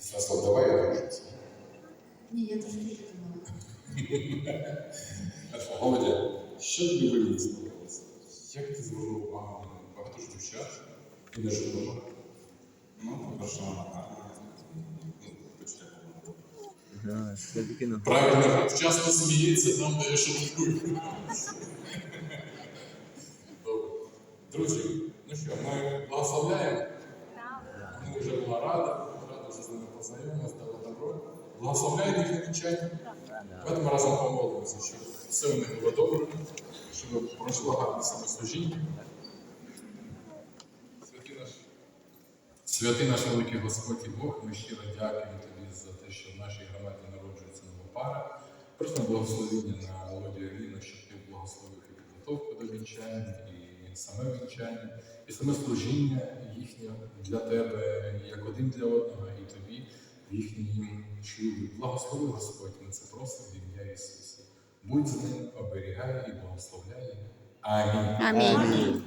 Святослав, давай одружимся. Ні, я трошки думала. Хорошо, Володя, що тобі в Іллі сподобалося? Як ти звернув увагу на багато ж дівчат і не жодного? Ну, по-перше, вона гарна. Правильно, вчасно сміється там, де я. Добре. Друзі, ну що, ми благословляємо. Добро. Благословляємо їх вінчання. Давайте ми разом помолимося, щоб все у них було добре, щоб пройшло гарне самослужіння. Святий наш, великий Господь і Бог, ми щиро дякуємо Тобі за те, що в нашій громаді народжується нова пара. Просто благословення на Володю і Аліну, щоб ти благословив і підготовку до вінчання, і саме вінчання, і саме служіння їхнє для тебе, як один для одного, тобі чули. Благослови Господь, ми це просимо в ім'я Ісуса. Будь з ним, оберігай і благословляй. Амінь. Амінь.